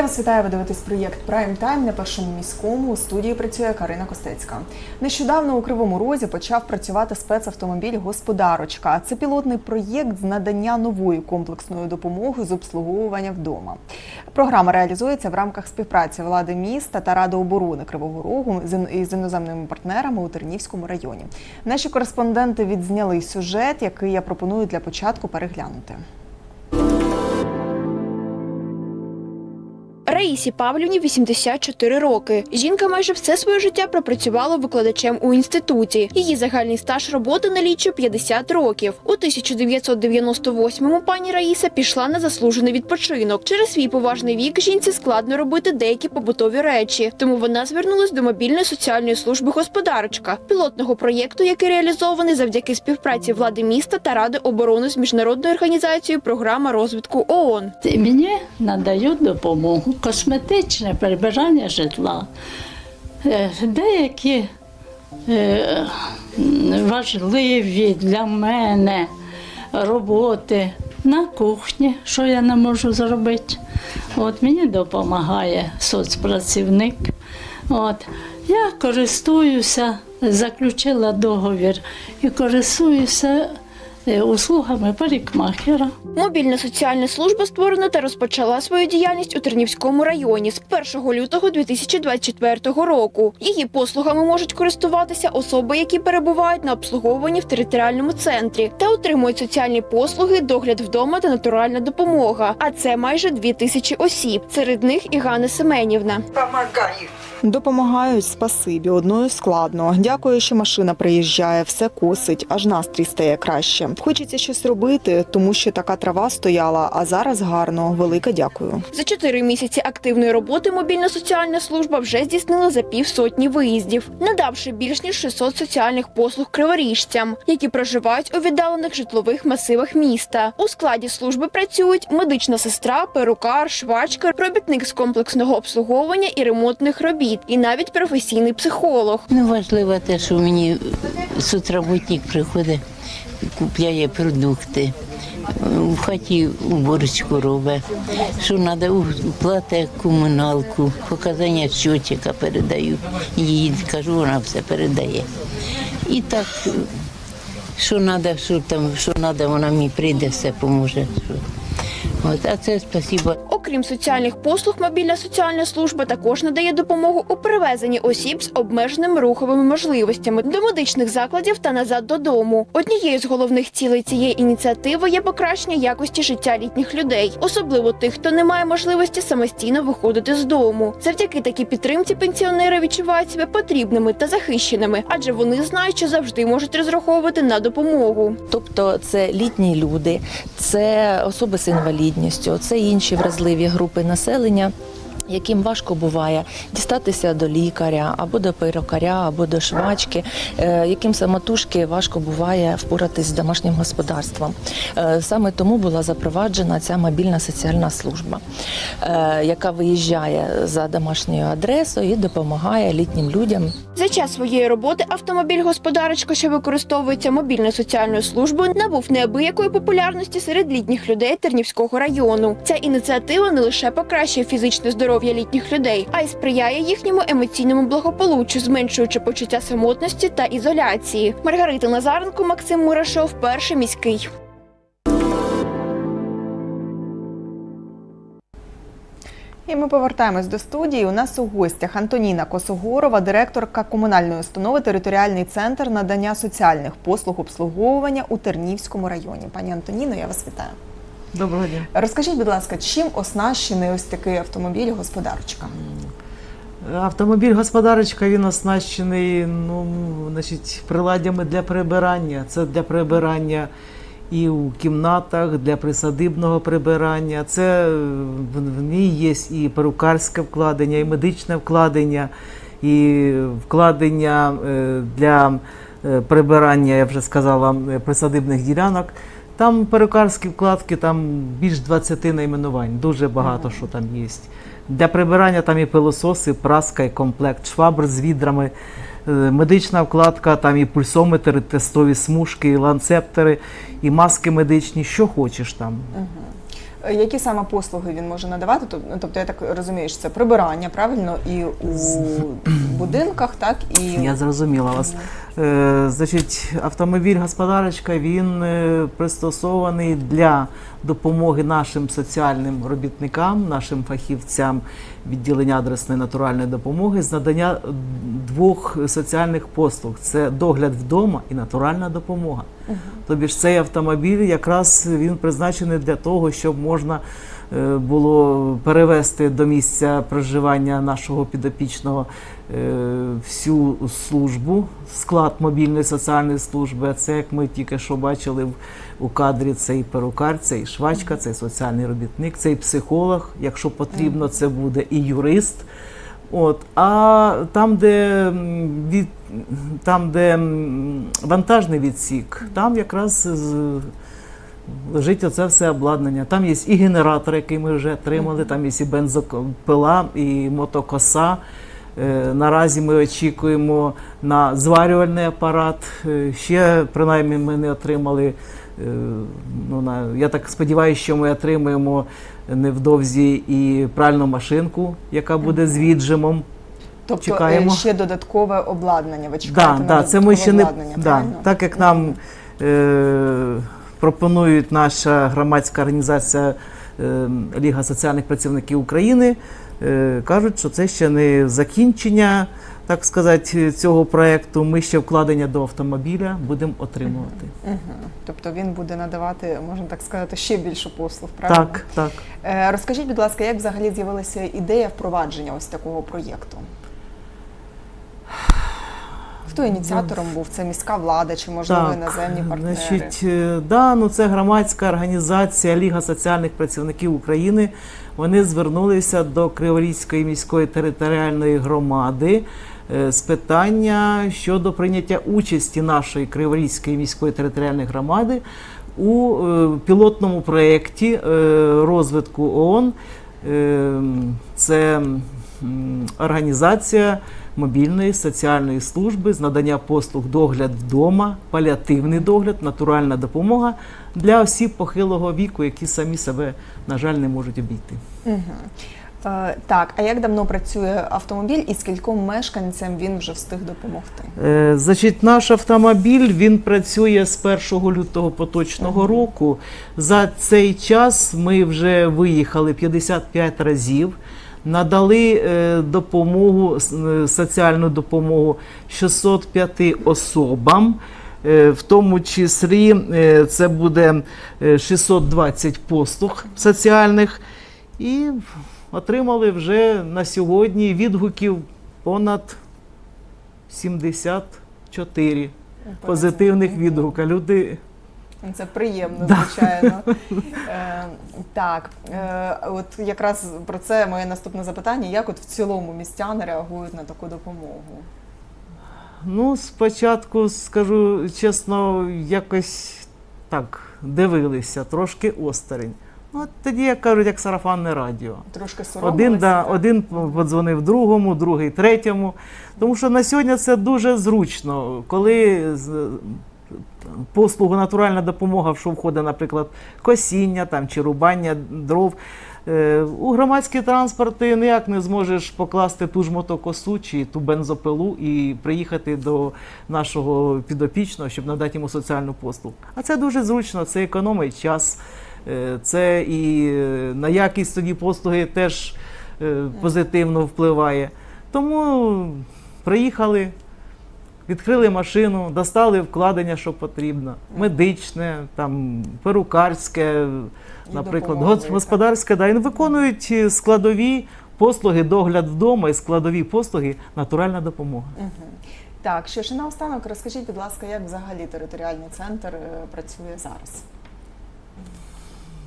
Я вас вітаю. Ви дивитесь проєкт Прайм Тайм на першому міському. У студії працює Карина Костецька. Нещодавно у Кривому Розі почав працювати спецавтомобіль Господарочка. Це пілотний проєкт з надання нової комплексної допомоги з обслуговування вдома. Програма реалізується в рамках співпраці влади міста та Ради оборони Кривого Рогу з іноземними партнерами у Тернівському районі. Наші кореспонденти відзняли сюжет, який я пропоную для початку переглянути. Раїсі Павлівні 84 роки. Жінка майже все своє життя пропрацювала викладачем у інституті. Її загальний стаж роботи налічує 50 років. У 1998-му пані Раїса пішла на заслужений відпочинок. Через свій поважний вік жінці складно робити деякі побутові речі, тому вона звернулась до мобільної соціальної служби господарочка, пілотного проєкту, який реалізований завдяки співпраці влади міста та ради оборони з міжнародною організацією Програма розвитку ООН. Мені надають допомогу, косметичне прибирання житла, Е, деякі е, важливі для мене роботи на кухні, що я не можу зробити. От мені допомагає соцпрацівник. От. Я користуюся, заключила договір і користуюся услугами парикмахера. Мобільна соціальна служба створена та розпочала свою діяльність у Тернівському районі з 1 лютого 2024 року. Її послугами можуть користуватися особи, які перебувають на обслуговуванні в територіальному центрі та отримують соціальні послуги, догляд вдома та натуральна допомога. А це майже дві тисячі осіб. Серед них і Ганна Семенівна. Допомагають, спасибі. Одною складно. Дякую, що машина приїжджає, все косить, аж настрій стає краще. Хочеться щось робити, тому що така трава стояла, а зараз гарно. Велике дякую. За чотири місяці активної роботи мобільна соціальна служба вже здійснила за півсотні виїздів, надавши більш ніж 600 соціальних послуг криворіжцям, які проживають у віддалених житлових масивах міста. У складі служби працюють медична сестра, перукар, швачка, робітник з комплексного обслуговування і ремонтних робіт, і навіть професійний психолог. Ну, важливо те, що мені соцработник приходить, купляє продукти. В хаті уборочку робить. Що треба, платить комуналку, показання щотчика передаю. Їй кажу, вона все передає. І так, що треба, що там, що треба, вона мені прийде, все поможе. От, а це спасибо Окрім соціальних послуг, мобільна соціальна служба також надає допомогу у перевезенні осіб з обмеженими руховими можливостями до медичних закладів та назад додому. Однією з головних цілей цієї ініціативи є покращення якості життя літніх людей, особливо тих, хто не має можливості самостійно виходити з дому. Завдяки такій підтримці пенсіонери відчувають себе потрібними та захищеними, адже вони знають, що завжди можуть розраховувати на допомогу. Тобто це літні люди, це особи з інвалідністю, це інші вразливі групи населення. Яким важко буває дістатися до лікаря або до перукаря, або до швачки, е, яким самотужки важко буває впоратись з домашнім господарством. Е, Саме тому була запроваджена ця мобільна соціальна служба, е, яка виїжджає за домашньою адресою і допомагає літнім людям За час своєї роботи автомобіль господарочка, що використовується мобільною соціальною службою, набув неабиякої популярності серед літніх людей Тернівського району. Ця ініціатива не лише покращує фізичне здоров'я літніх людей, а й сприяє їхньому емоційному благополуччю, зменшуючи почуття самотності та ізоляції. Маргарита Назаренко, Максим Мурашов, перший міський. І ми повертаємось до студії. У нас у гостях Антоніна Косогорова, директорка комунальної установи Територіальний центр надання соціальних послуг обслуговування у Тернівському районі. Пані Антоніно, я вас вітаю. Доброго дня. Розкажіть, будь ласка, чим оснащений ось такий автомобіль господарочка? Автомобіль господарочка він оснащений ну, значить, приладдями для прибирання. Це для прибирання і у кімнатах, для присадибного прибирання. Це в, в ній є і перукарське вкладення, і медичне вкладення, і вкладення е, для е, прибирання, я вже сказала, е, присадибних ділянок. Там перукарські вкладки, там більш 20 найменувань, дуже багато що там є. Для прибирання там і пилососи, праска, і комплект швабр з відрами, е, медична вкладка, там і пульсометри, тестові смужки, і ланцептери, і маски медичні, що хочеш там. Е, Які саме послуги він може надавати? Тоб- Тобто, я так розумію, що це прибирання, правильно, і у будинках, так і Я зрозуміла вас. Е, значить, автомобіль господарочка він е, пристосований для допомоги нашим соціальним робітникам, нашим фахівцям відділення адресної натуральної допомоги з надання двох соціальних послуг: це догляд вдома і натуральна допомога. Тобі ж цей автомобіль якраз він призначений для того, щоб можна е, було перевести до місця проживання нашого підопічного всю службу, склад мобільної соціальної служби. А це, як ми тільки що бачили у кадрі, це і перукар, це і швачка, це і соціальний робітник, це і психолог. Якщо потрібно, це буде і юрист. От, а там, де від там, де вантажний відсік, там якраз лежить оце все обладнання. Там є і генератор, який ми вже отримали, там є і бензопила, і мотокоса. Е, Наразі ми очікуємо на зварювальний апарат. Е, Ще принаймні ми не отримали. е, Ну, на, я так сподіваюся, що ми отримаємо невдовзі і пральну машинку, яка буде з віджимом. тобто чекаємо. ще додаткове обладнання. Ви чекаєте Да, на да, це ми ще не обладнання, да, так як нам е, пропонують наша громадська організація е, Ліга соціальних працівників України, кажуть, що це ще не закінчення, так сказати, цього проекту. Ми ще вкладення до автомобіля будемо отримувати. Угу. Тобто він буде надавати, можна так сказати, ще більше послуг, правильно? Так, так. Е, Розкажіть, будь ласка, як взагалі з'явилася ідея впровадження ось такого проєкту? Хто ініціатором був? Це міська влада чи можливо іноземні партнери? Значить, е, да, ну це громадська організація Ліга соціальних працівників України. Вони звернулися до Криворізької міської територіальної громади е, з питання щодо прийняття участі нашої Криворізької міської територіальної громади у е, пілотному проєкті розвитку ООН. Це організація мобільної соціальної служби з надання послуг догляд вдома, паліативний догляд, натуральна допомога для осіб похилого віку, які самі себе, на жаль, не можуть обійти. Е, так, а як давно працює автомобіль і скільком мешканцям він вже встиг допомогти? Е, Значить, наш автомобіль він працює з 1 лютого поточного року. За цей час ми вже виїхали 55 разів. Надали е, допомогу, е, соціальну допомогу 605 особам, Е, в тому числі це буде е, 620 послуг соціальних. І отримали вже на сьогодні відгуків понад 74 позитивних відгука. Люди Це приємно, звичайно. Е, так, е, от якраз про це моє наступне запитання. Як от в цілому містяни реагують на таку допомогу? Ну, спочатку скажу чесно, якось так дивилися, трошки осторонь. Ну, от тоді, як кажуть, як сарафанне радіо. Трошки соромилися? Один, да, один подзвонив другому, другий третьому. Тому що на сьогодні це дуже зручно, коли послугу натуральна допомога, в що входить, наприклад, косіння там, чи рубання дров. Е, У громадський транспорт ти ніяк не зможеш покласти ту ж мотокосу чи ту бензопилу і приїхати до нашого підопічного, щоб надати йому соціальну послугу. А це дуже зручно, це економить час, е, це і е, на якість тоді послуги теж позитивно впливає. Тому приїхали, відкрили машину, достали вкладення, що потрібно, медичне, там, перукарське, наприклад, господарське, да, і виконують е, складові послуги, догляд вдома і складові послуги, натуральна допомога. Так, що ж наостанок, розкажіть, будь ласка, як взагалі територіальний центр е, працює зараз?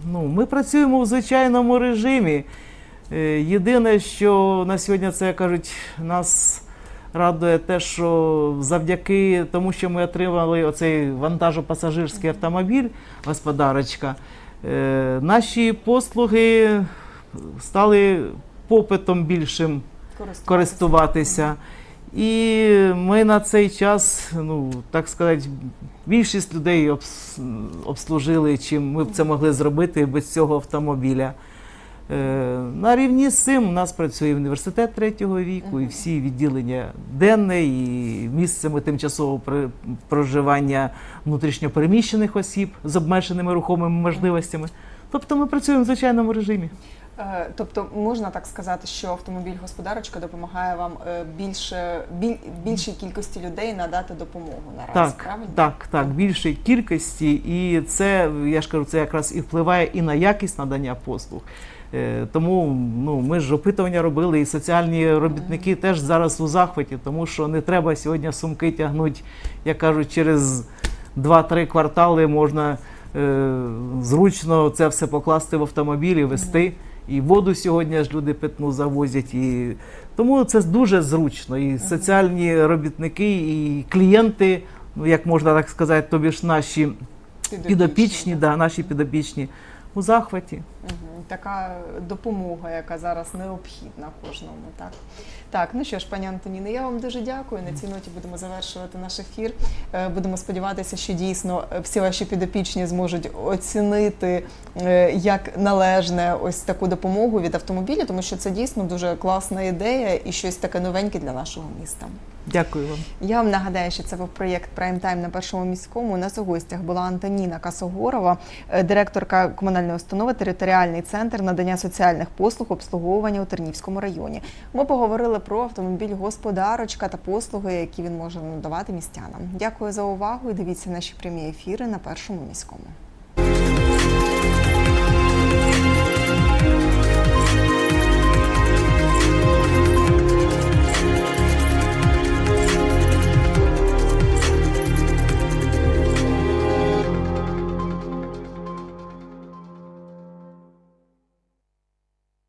Ну, ми працюємо в звичайному режимі. Е, Єдине, що на сьогодні це кажуть, нас радує те, що завдяки тому, що ми отримали оцей вантажопасажирський автомобіль, господарочка, е, наші послуги стали попитом більшим користуватися. І ми на цей час, ну так сказати, більшість людей обслужили, чим ми б це могли зробити без цього автомобіля. Е, На рівні з цим у нас працює університет третього віку, і всі відділення денне, і місцями тимчасового проживання внутрішньопереміщених осіб з обмеженими рухомими можливостями. Тобто ми працюємо в звичайному режимі. Е, Тобто можна так сказати, що автомобіль господарочка допомагає вам е, більше біль, більшій кількості людей надати допомогу наразі, Так, правильно? так, так, більшої кількості, і це я ж кажу, це якраз і впливає і на якість надання послуг. Е, Тому ну, ми ж опитування робили, і соціальні робітники теж зараз у захваті, тому що не треба сьогодні сумки тягнути, як кажуть, через 2-3 квартали можна е, зручно це все покласти в автомобіль і вести. І воду сьогодні ж люди питну завозять. І... Тому це дуже зручно. І соціальні робітники, і клієнти, ну як можна так сказати, тобі ж наші підопічні, да, наші підопічні у захваті. Така допомога, яка зараз необхідна кожному. Так, так ну що ж, пані Антоніно, я вам дуже дякую. На цій ноті будемо завершувати наш ефір. Е, Будемо сподіватися, що дійсно е, всі ваші підопічні зможуть оцінити е, як належне ось таку допомогу від автомобіля, тому що це дійсно дуже класна ідея і щось таке новеньке для нашого міста. Дякую вам. Я вам нагадаю, що це був проєкт Прайм Тайм на першому міському. У нас у гостях була Антоніна Касогорова, директорка комунальної установи Територіальний центр надання соціальних послуг обслуговування у Тернівському районі. Ми поговорили про автомобіль господарочка та послуги, які він може надавати містянам. Дякую за увагу і дивіться наші прямі ефіри на першому міському.